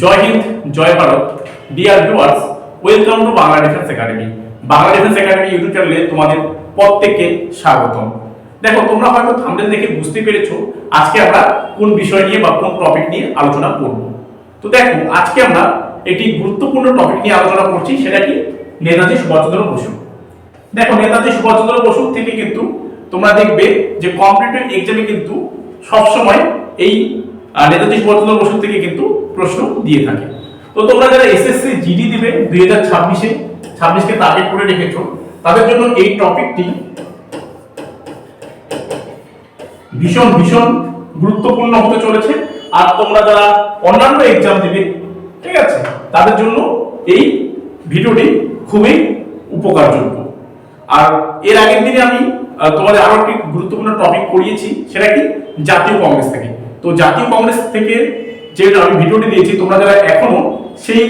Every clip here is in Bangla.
Joy Hind, Joy Bharat. Dear viewers welcome to Bangla defence academy Bangla defence academy YouTube চ্যানেলে তোমাদের প্রত্যেককে স্বাগতম। দেখো, তোমরা হয়তো থাম্বনেল দেখে বুঝতে পেরেছ আজকে আমরা কোন বিষয় নিয়ে বা কোন টপিক নিয়ে আলোচনা করব। তো দেখো, আজকে আমরা একটি গুরুত্বপূর্ণ টপিক নিয়ে আলোচনা করছি, সেটা কি? নেতাজি সুভাষচন্দ্র বসু। দেখো, নেতাজি সুভাষচন্দ্র বসু থেকে কিন্তু তোমরা দেখবে যে কম্পিটিটিভ এক্সামে কিন্তু সবসময় এই নেতাজি সুভাষচন্দ্র বসু থেকে কিন্তু প্রশ্ন দিয়ে থাকে। তো তোমরা যারা এসএসসি জিডি দিবে দুই হাজার ছাব্বিশে, ছাব্বিশকে টার্গেট করে রেখেছো, তাদের জন্য এই টপিকটি ভীষণ ভীষণ গুরুত্বপূর্ণ হতে চলেছে। আর তোমরা যারা অন্যান্য এক্সাম দেবে, ঠিক আছে, তাদের জন্য এই ভিডিওটি খুবই উপকারযোগ্য। আর এর আগের দিনে আমি তোমাদের আরও একটি গুরুত্বপূর্ণ টপিক করিয়েছি, সেটা কি? জাতীয় কংগ্রেস থেকে। তো জাতীয় কংগ্রেস থেকে যে আমি ভিডিওটি দিয়েছি, তোমরা যারা এখনও সেই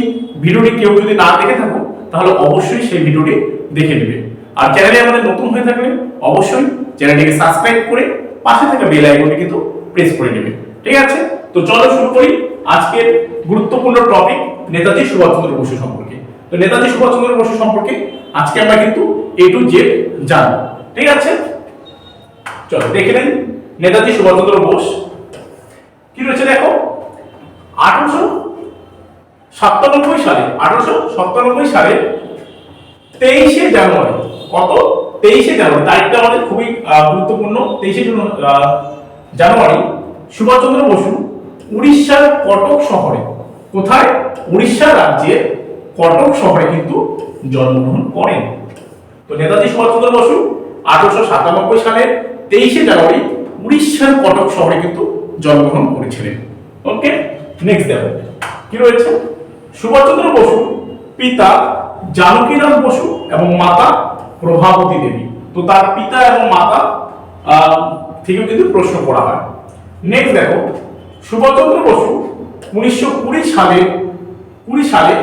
ভিডিওটি কেউ যদি না দেখে থাকো, তাহলে অবশ্যই সেই ভিডিওটি দেখে নেবে। আর চ্যানেলে আমাদের নতুন হয়ে থাকলে অবশ্যই চ্যানেলটিকে সাবস্ক্রাইব করে পাশে থাকা বেল আইকনটি কিন্তু প্রেস করে নেবে। ঠিক আছে? তো চলো শুরু করি আজকের গুরুত্বপূর্ণ টপিক নেতাজি সুভাষচন্দ্র বসু সম্পর্কে। তো নেতাজি সুভাষচন্দ্র বসু সম্পর্কে আজকে আমরা কিন্তু এ টু জেড জানব। ঠিক আছে? চলো দেখে নেন নেতাজি সুভাষচন্দ্র বোস। কি রয়েছে দেখো? আঠারোশো সাতানব্বই সালে, আঠারোশো সাতানব্বই সালে তেইশে জানুয়ারি, কত? তেইশে জানুয়ারি, তারিখটা আমাদের খুবই গুরুত্বপূর্ণ। তেইশে জানুয়ারি, সুভাষচন্দ্র বসু উড়িষ্যার কটক শহরে, কোথায়? উড়িষ্যা রাজ্যের কটক শহরে কিন্তু জন্মগ্রহণ করেন। তো নেতাজি সুভাষচন্দ্র বসু আঠারোশো সাতানব্বই সালের তেইশে জানুয়ারি উড়িষ্যার কটক শহরে কিন্তু জন্মগ্রহণ করেছিলেন ওকে নেক্সট দেখো। কি রয়েছে? সুভাষচন্দ্র বসু, পিতা জানকীরাম বসু এবং মাতা প্রভাবতী দেবী। তো তার পিতা এবং মাতা থেকেও কিন্তু প্রশ্ন করা হয়। নেক্সট দেখো। সুভাষচন্দ্র বসু উনিশশো কুড়ি সালে কুড়ি সালে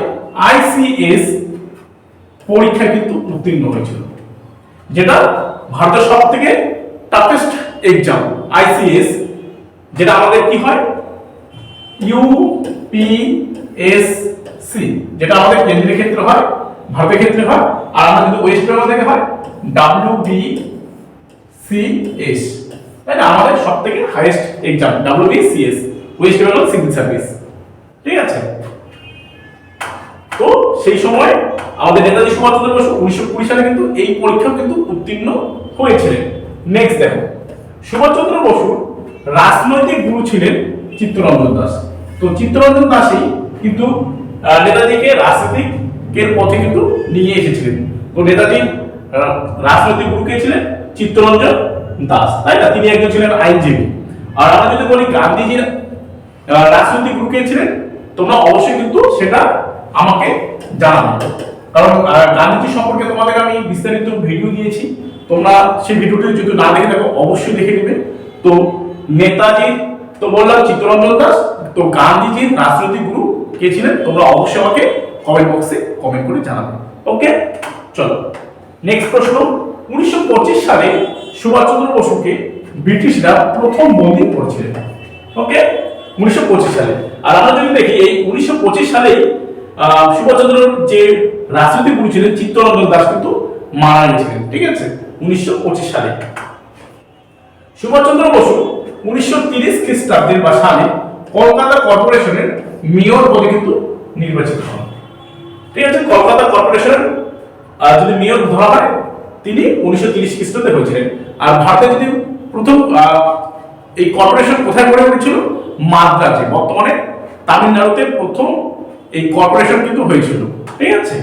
আইসিএস পরীক্ষা কিন্তু উত্তীর্ণ হয়েছিল। যেটা ভারতের সব থেকে টাফেস্ট এক্সাম আইসিএস যেটা আমাদের কি হয়? ইউপিএসসি যেটা আমাদের কেন্দ্রের ক্ষেত্রে হয়, ভারতের ক্ষেত্রে হয়, আর আমাদের যদি ওয়েস্ট বেঙ্গল থেকে হয় ডাব্লিউ বি সিএস তাই না? আমাদের সব থেকে highest exam W B CS West Bengal civil service ঠিক আছে? তো সেই সময় আমাদের নেতাজি সুভাষচন্দ্র বসু উনিশশো কুড়ি সালে কিন্তু এই পরীক্ষা কিন্তু উত্তীর্ণ হয়েছিলেন। নেক্সট দেখো, সুভাষচন্দ্র বসু রাজনৈতিক গুরু ছিলেন চিত্তরঞ্জন দাস। তো চিত্তরঞ্জন দাসই কিন্তু নেতাজিকে রাজনীতিকের পথে কিন্তু নিয়ে এসেছিলেন। তো নেতাজি রাজনৈতিক গুরু কে ছিলেন? চিত্তরঞ্জন দাস। তাই না? তিনি একজন ছিলেন আইনজীবী। আর আমরা যদি বলি গান্ধীজির রাজনৈতিক গুরু কে ছিলেন, তোমরা অবশ্যই কিন্তু সেটা আমাকে জানাবে। কারণ গান্ধীজি সম্পর্কে তোমাদের আমি বিস্তারিত ভিডিও দিয়েছি। তোমরা সেই ভিডিওটি যদি না দেখে থাকো, অবশ্যই দেখে নেবে। তো নেতাজি তো বললাম চিত্তরঞ্জন দাস তো গান্ধীজির রাজনৈতিক গুরু কে ছিলেন? তোমরা অবশ্যই আমাকে কমেন্ট বক্সে কমেন্ট করে জানাবে। ওকে চলো। নেক্সট প্রশ্ন। উনিশশো পঁচিশ সালে সুভাষচন্দ্র বসুকে ব্রিটিশরা প্রথম বন্দী করেছিলেন। ওকে উনিশশো পঁচিশ সালে। আর আমরা যদি দেখি এই উনিশশো আহ, সুভাষচন্দ্র যে রাজনৈতিক গুরু ছিলেন চিত্তরঞ্জন দাস কিন্তু মারা গেছিলেন। ঠিক আছে? উনিশশো পঁচিশ সালে। সুভাষচন্দ্র বসু উনিশশো তিরিশ খ্রিস্টাব্দের বা সালে কলকাতা কর্পোরেশনের মেয়র পদে কিন্তু নির্বাচিত হন। ঠিক আছে, কলকাতা কর্পোরেশনের যদি মেয়র ধরা হয়, তিনি উনিশশো তিরিশ খ্রিস্টাব্দে হয়েছিলেন। আর ভারতে যদি প্রথম এই কর্পোরেশন কোথায় গড়ে উঠেছিল? মাদ্রাজে। বর্তমানে তামিলনাড়ুতে প্রথম এই কর্পোরেশন কিন্তু হয়েছিল। ঠিক আছে?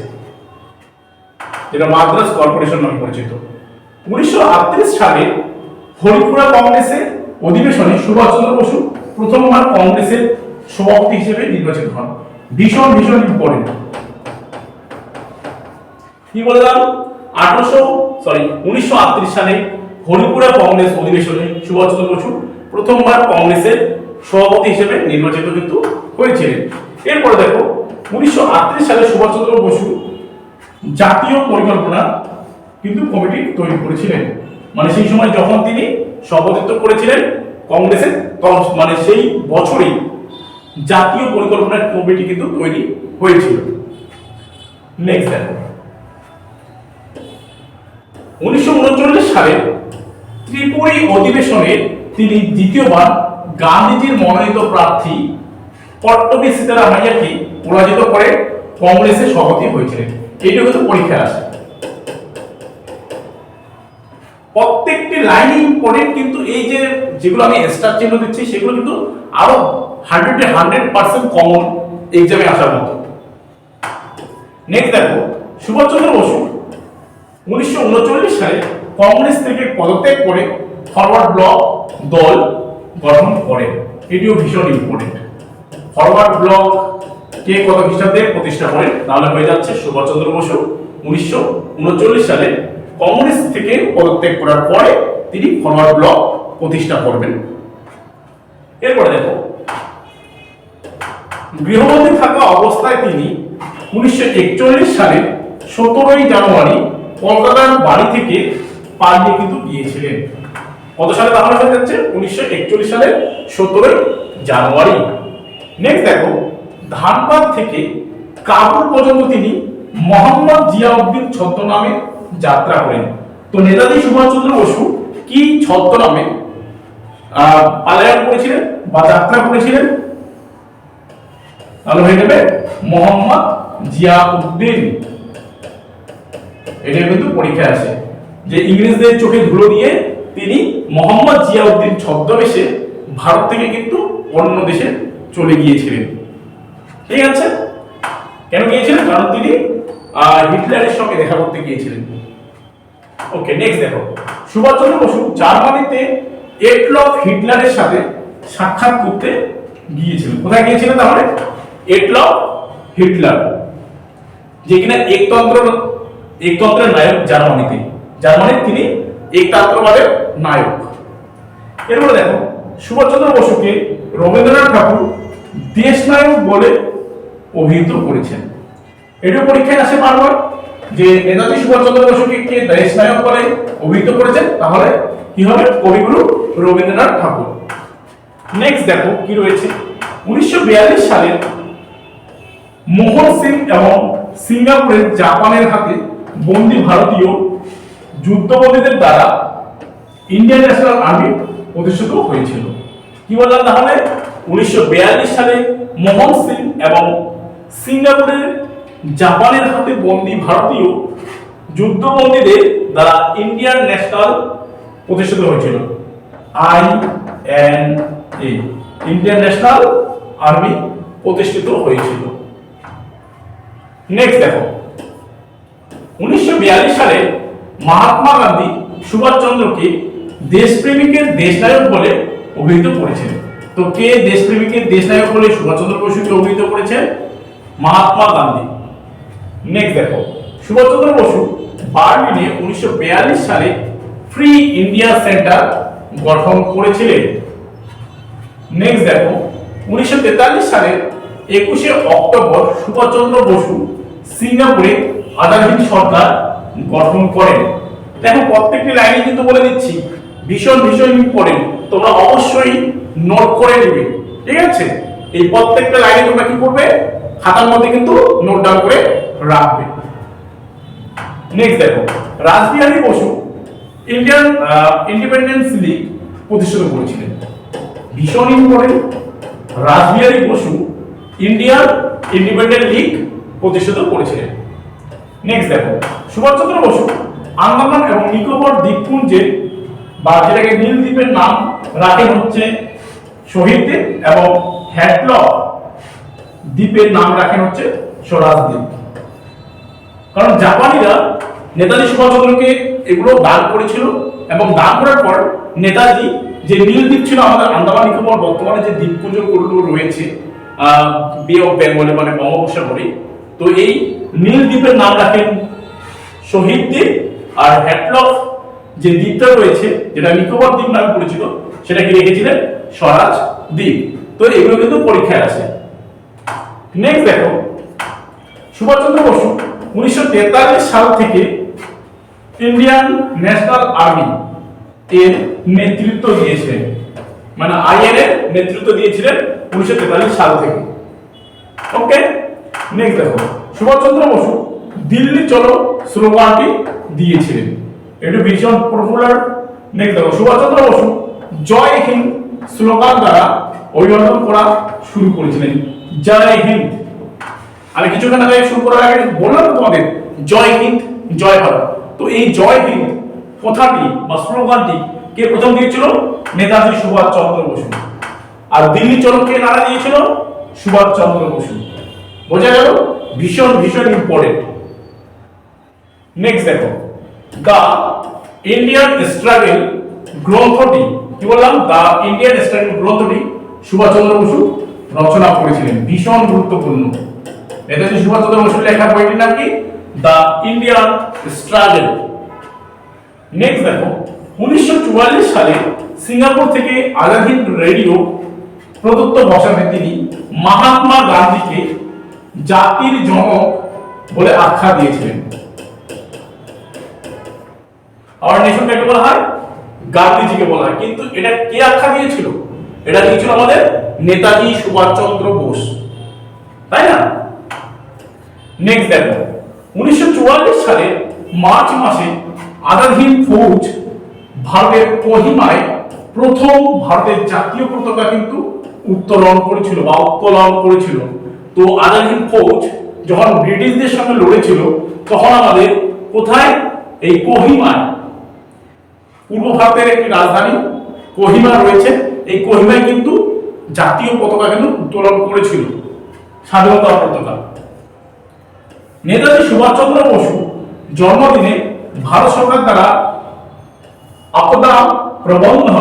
যেটা মাদ্রাজ কর্পোরেশন নামে পরিচিত। উনিশশো আটত্রিশ সালে হরিপুরা কংগ্রেসের অধিবেশনে সুভাষচন্দ্র বসু প্রথমবার কংগ্রেসের সভাপতি হিসেবে নির্বাচিত হন। ভীষণ ভীষণ ইম্পর্টেন্ট কি বললাম আঠারোশো সরি উনিশশো আটত্রিশ সালে হরিপুরা কংগ্রেস অধিবেশনে সুভাষচন্দ্র বসু প্রথমবার কংগ্রেসের সভাপতি হিসেবে নির্বাচিত কিন্তু হয়েছিলেন। এরপরে দেখো, উনিশশো আটত্রিশ সালে সুভাষচন্দ্র বসু জাতীয় পরিকল্পনা কিন্তু কমিটি তৈরি করেছিলেন। মানে সেই সময় যখন তিনি সভাপতিত্ব করেছিলেন কংগ্রেসের মানে সেই বছরেই জাতীয় পরিকল্পনার কমিটি কিন্তু তৈরি হয়েছিল। নেক্সট দেখো। উনিশশো উনচল্লিশ সালে ত্রিপুরী অধিবেশনে তিনি দ্বিতীয়বার গান্ধীজির মনোনীত প্রার্থী পট্টবী সীতারামাইয়াকে পরাজিত করে কংগ্রেসের সভাপতি হয়েছিলেন। এইটা কিন্তু পরীক্ষায় আসে প্রত্যেকটি লাইন ইম্পর্টেন্ট কিন্তু এই যে যেগুলো আমি স্টার চিহ্ন দিচ্ছি, সেগুলো কিন্তু আরও হান্ড্রেডে হান্ড্রেড পার্সেন্ট কমন এক্সামে আসার মতো। নেক্সট দেখো, সুভাষচন্দ্র বসু, উনিশশো উনচল্লিশ সালে কংগ্রেস থেকে পদত্যাগ করে ফরওয়ার্ড ব্লক দল গঠন করেন এটিও ভীষণ ইম্পর্টেন্ট ফরওয়ার্ড ব্লক কে কত খ্রিস্টাব্দে প্রতিষ্ঠা করেন তাহলে হয়ে যাচ্ছে সুভাষচন্দ্র বসু। উনিশশো উনচল্লিশ সালে কংগ্রেস থেকে পদত্যাগ করার পরে তিনি ফরওয়ার্ড ব্লক প্রতিষ্ঠা করবেন। এরপরে দেখো, গৃহবন্দী থাকা অবস্থায় তিনি উনিশশো একচল্লিশ সালে সতেরোই জানুয়ারি কলকাতার বাড়ি থেকে পালিয়ে কিন্তু গিয়েছিলেন। কত সালে তাহলে হয়ে যাচ্ছে? উনিশশো একচল্লিশ সালের সতেরোই জানুয়ারি। নেক্সট দেখো, ধানবাদ থেকে কাবুল পর্যন্ত তিনি মোহাম্মদ জিয়াউদ্দিন ছদ্মনামে যাত্রা করেন। তো নেতাজি সুভাষচন্দ্র বসু কি ছদ্মনামে পালায়ন করেছিলেন বা যাত্রা করেছিলেন? তাহলে হয়ে যাবে মোহাম্মদ জিয়াউদ্দিন। এটা কিন্তু পরীক্ষায় আসে। যে ইংরেজদের চোখে ধুলো দিয়ে তিনি মোহাম্মদ জিয়াউদ্দিন ছদ্মবেশে ভারত থেকে কিন্তু অন্য দেশে চলে গিয়েছিলেন। ঠিক আছে? কেন গিয়েছিলেন? কারণ তিনি হিটলারের সঙ্গে দেখা করতে গিয়েছিলেন। ওকে নেক্সট দেখো। সুভাষচন্দ্র বসু জার্মানিতে এটলফ হিটলারের সাথে সাক্ষাৎ করতে গিয়েছিলেন। কোথায় গিয়েছিলেন তাহলে? এটলফ হিটলার যে কিনা একতন্ত্র একতন্ত্রের নায়ক জার্মানিতে। জার্মানির তিনি একতন্ত্রবাদের নায়ক। এরপরে দেখো, সুভাষচন্দ্র বসুকে রবীন্দ্রনাথ ঠাকুর দেশনায়ক বলে অভিহিত করেছেন। এটিও পরীক্ষায় আসে বারবার যে নেতাজি সুভাষচন্দ্র বসুকে কে দেশনায়ক বলে অভিহিত করেছেন, তাহলে কি হবে? কবিগুরু রবীন্দ্রনাথ ঠাকুর। নেক্সট দেখো কি রয়েছে। উনিশশো সালে মোহন সিং এবং সিঙ্গাপুরের জাপানের হাতে বন্দী ভারতীয় যুদ্ধবন্দীদের দ্বারা ইন্ডিয়ান ন্যাশনাল আর্মি প্রতিষ্ঠিত হয়েছিল। কি বললাম তাহলে? উনিশশো সালে মোহন সিং এবং সিঙ্গাপুরের জাপানের হাতে বন্দী ভারতীয় যুদ্ধবন্দীদের দ্বারা ইন্ডিয়ান ন্যাশনাল প্রতিষ্ঠিত হয়েছিল। I N A, Indian national army প্রতিষ্ঠিত হয়েছিল। নেক্সট দেখো। উনিশশো বিয়াল্লিশ সালে মহাত্মা গান্ধী সুভাষচন্দ্রকে দেশপ্রেমিকের দেশনায়ক বলে অভিহিত করেছেন। তো কে দেশপ্রেমিকের দেশনায়ক বলে সুভাষচন্দ্র বসুকে অভিহিত করেছেন? মহাত্মা গান্ধী। নেক্সট দেখো, সুভাষচন্দ্র বসু বার্লিনে উনিশশো সালে ফ্রি ইন্ডিয়া সেন্টার গঠন করেছিলেন। নেক্সট দেখো, উনিশশো তেতাল্লিশ সালে একুশে অক্টোবর সুভাষচন্দ্র বসু সিঙ্গাপুরে আজাদহীন সরকার গঠন করেন। দেখো, প্রত্যেকটি লাইনে কিন্তু বলে দিচ্ছি, ভীষণ ভীষণ ইম্পর্টেন্ট তোমরা অবশ্যই নোট করে নেবে। ঠিক আছে? এই প্রত্যেকটা লাইনে তোমরা কি করবে? খাতার মধ্যে কিন্তু নোট ডাউন করে রাখবে। নেক্সট দেখো Rashbehari Bose Indian independence league প্রতিষ্ঠিত করেছিলেন। ভীষণ important Rashbehari Bose Indian independent league প্রতিষ্ঠিত করেছিলেন। নেক্সট দেখো, সুভাষচন্দ্র বসু, আন্দামান এবং নিকোবর দ্বীপপুঞ্জে বা যেটাকে নীল দ্বীপের নাম রাখেন হচ্ছে শহীদ এবং হ্যাডলক দ্বীপের নাম রাখেন হচ্ছে স্বরাজ দ্বীপ। কারণ জাপানিরা নেতাজি সুভাষচন্দ্রকে এগুলো দান করেছিল এবং দান করার পর নেতাজি যে নীল দ্বীপ ছিল আমাদের আন্দামান নিকোবর, বর্তমানে যে দ্বীপপুঞ্জগুলো রয়েছে বে অফ বেঙ্গলে মানে বঙ্গোপসাগরে, তো এই নীল দ্বীপের নাম রাখেন শহীদ দ্বীপ আর হ্যাটলফ যে দ্বীপটা রয়েছে, যেটা নিকোবর দ্বীপ নামে পরিচিত, সেটাকে রেখেছিলেন স্বরাজ দ্বীপ। তো এগুলো কিন্তু পরীক্ষায় আসে। নেক্সট দেখো। সুভাষচন্দ্র বসু, উনিশশো তেতাল্লিশ সাল থেকে ইন্ডিয়ান ন্যাশনাল আর্মি এর নেতৃত্ব দিয়েছিলেন। মানে আইএন এর নেতৃত্ব দিয়েছিলেন উনিশশো তেতাল্লিশ সাল থেকে। ওকে নেক্সট দেখো। সুভাষচন্দ্র বসু দিল্লি চলো স্লোগানটি দিয়েছিলেন। এটি ভীষণ পপুলার নেক্সট দেখো। সুভাষচন্দ্র বসু জয় হিন্দ স্লোগান দ্বারা অভিবাদন করা শুরু করেছিলেন। জয় হিন্দ। আমি কিছুক্ষণ আগে শুরু করার আগে বললাম তোমাদের, জয় হিন্দ, জয় ভারত। তো এই জয় হিন্দ কথাটি বা স্লোগানটি কে প্রথম দিয়েছিল? নেতাজি সুভাষ চন্দ্র বসু। আর দিল্লি চলো কে নারা দিয়েছিল? সুভাষ চন্দ্র বসু। বোঝা গেল, ভীষণ ভীষণ ইম্পর্টেন্ট নেক্সট দেখো দা ইন্ডিয়ান স্ট্রাগল গ্রন্থটি, কি বললাম? দা ইন্ডিয়ান স্ট্রাগল গ্রন্থটি সুভাষচন্দ্র বসু রচনা করেছিলেন। ভীষণ গুরুত্বপূর্ণ। নেতাজি সুভাষচন্দ্র বসুর লেখা বইটির নাম কি? The Indian struggle. নেক্সট দেখো। উনিশশো চুয়াল্লিশ সালে সিঙ্গাপুর থেকে আজাদ হিন্দ রেডিও প্রদত্ত ভাষণে তিনি মহাত্মা গান্ধীকে জাতির জনক বলে আখ্যা দিয়েছিলেন। আওয়ার নেশন কাকে বলা হয়? গান্ধীজিকে বলা হয়। কিন্তু এটা কে আখ্যা দিয়েছিল? এটা দিয়েছিল আমাদের? নেতাজি সুভাষচন্দ্র বোস। তাই না? নেক্সট দেখো। উনিশশো সালে মার্চ মাসে আজাদহিন্দ ফৌজ ভারতের কোহিমায় প্রথম ভারতের জাতীয় পতাকা কিন্তু উত্তোলন করেছিল বা উত্তোলন করেছিল। তো আজাদহিন্দ ফৌজ যখন ব্রিটিশদের সঙ্গে লড়েছিল, তখন আমাদের কোথায়? এই কোহিমায়। পূর্ব ভারতের একটি রাজধানী কোহিমা রয়েছে। এই কোহিমায় কিন্তু জাতীয় পতাকা কিন্তু উত্তোলন করেছিল, স্বাধীনতা পতাকা। নেতাজি সুভাষচন্দ্র বসু জন্মদিনে ভারত সরকার দ্বারা আপদা প্রবন্ধন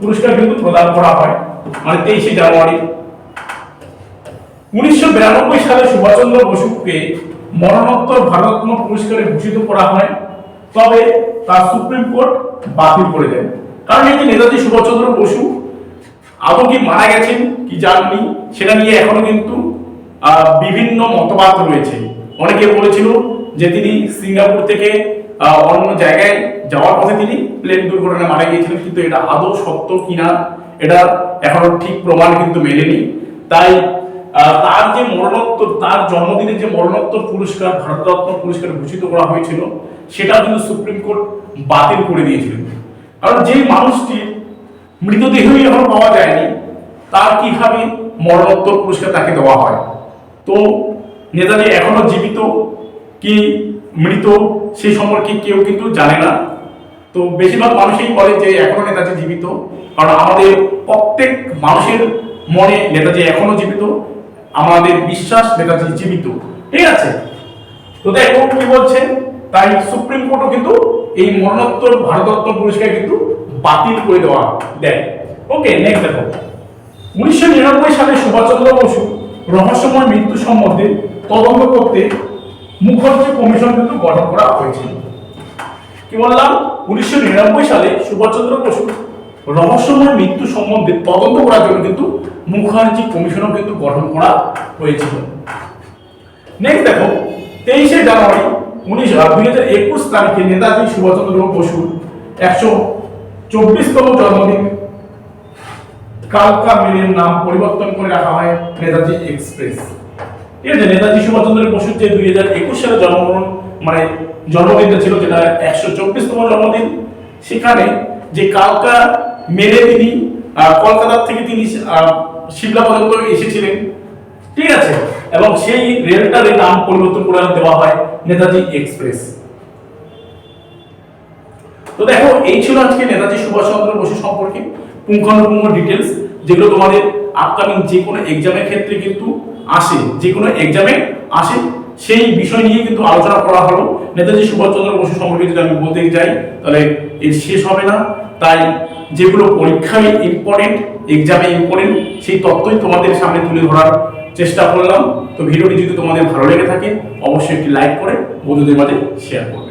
পুরস্কার কিন্তু প্রদান করা হয় মানে তেইশে জানুয়ারি। উনিশশো বিরানব্বই সালে সুভাষচন্দ্র বসুকে মরণোত্তর ভারতরত্ন পুরস্কারে ভূষিত করা হয়, তবে তা সুপ্রিম কোর্ট বাতিল করে দেন কারণ যে নেতাজি সুভাষচন্দ্র বসু আদৌ কি মারা গেছেন, কি যাননি সেটা নিয়ে এখনও কিন্তু বিভিন্ন মতবাদ রয়েছে। অনেকে বলেছিল যে তিনি সিঙ্গাপুর থেকে অন্য জায়গায় যাওয়ার পথে তিনি প্লেন দুর্ঘটনায় মারা গিয়েছিলেন, কিন্তু এটা আদৌ সত্য কিনা, এটা এখনও ঠিক প্রমাণ কিন্তু মেলেনি। তাই তার যে মরণোত্তর, তার জন্মদিনে যে মরণোত্তর পুরস্কার, ভারতরত্ন পুরস্কার ভূষিত করা হয়েছিল সেটা কিন্তু সুপ্রিম কোর্ট বাতিল করে দিয়েছিলেন। কারণ যে মানুষটি মৃতদেহই এখনও পাওয়া যায়নি। তার কীভাবে মরণোত্তর পুরস্কার তাকে দেওয়া হয়? তো নেতাজি এখনও জীবিত কি মৃত সেই সম্পর্কে কেউ কিন্তু জানে না। তো বেশিরভাগ মানুষই বলে যে এখনও নেতাজি জীবিত। কারণ আমাদের প্রত্যেক মানুষের মনে নেতাজি এখনও জীবিত। আমাদের বিশ্বাস নেতাজি জীবিত। ঠিক আছে? তো দেখো কি বলছে? তাই সুপ্রিম কোর্টও কিন্তু এই মরণোত্তর, ভারতরত্ন পুরস্কার কিন্তু বাতিল করে দেওয়া দেয়। ওকে নেক্সট দেখো। উনিশশো নিরানব্বই সালে সুভাষচন্দ্র বসু রহস্যময় মৃত্যু সম্বন্ধে তদন্ত করতে মুখার্জি কমিশন কিন্তু গঠন করা হয়েছিল। কি বললাম? উনিশশো নিরানব্বই সালে সুভাষচন্দ্র বসু রহস্যময় মৃত্যু সম্বন্ধে তদন্ত করার জন্য কিন্তু মুখার্জি কমিশনও কিন্তু গঠন করা হয়েছিল। নেক্সট দেখো, তেইশে জানুয়ারি উনিশ, দুই হাজার একুশ তারিখে নেতাজি সুভাষচন্দ্র বসুর একশো চব্বিশতম জন্মদিন। কালকা মেলের নাম পরিবর্তন করে রাখা হয় নেতাজি এক্সপ্রেস। ঠিক আছে নেতাজি সুভাষচন্দ্র বসুর যে দুই হাজার একুশ সালে জন্মগ্রহণ মানে জন্মদিনটা ছিল যেটা একশো চব্বিশতম জন্মদিন সেখানে যে কালকা মেলে তিনি আহ, কলকাতা থেকে তিনি সিমলা পর্যন্ত এসেছিলেন। ঠিক আছে? এবং সেই রেলটার নাম পরিবর্তন করে দেওয়া হয় নেতাজি এক্সপ্রেস। তো দেখো, এই ছিল আজকে নেতাজি সুভাষচন্দ্র বসু সম্পর্কে পুঙ্খানুপুঙ্খ ডিটেলস যেগুলো তোমাদের আপকামিং যে কোনো এক্সামের ক্ষেত্রে কিন্তু আসে, যে কোনো এক্সামে আসে। সেই বিষয় নিয়ে কিন্তু আলোচনা করা হলো। নেতাজি সুভাষচন্দ্র বসু সম্পর্কে যদি আমি বলতে যাই, তাহলে এর শেষ হবে না। তাই যেগুলো পরীক্ষায় ইম্পর্টেন্ট এক্সামে ইম্পর্টেন্ট সেই তথ্যই তোমাদের সামনে তুলে ধরার চেষ্টা করলাম। তো ভিডিওটি যদি তোমাদের ভালো লেগে থাকে, অবশ্যই একটি লাইক করে বন্ধুদের মাঝে শেয়ার করো।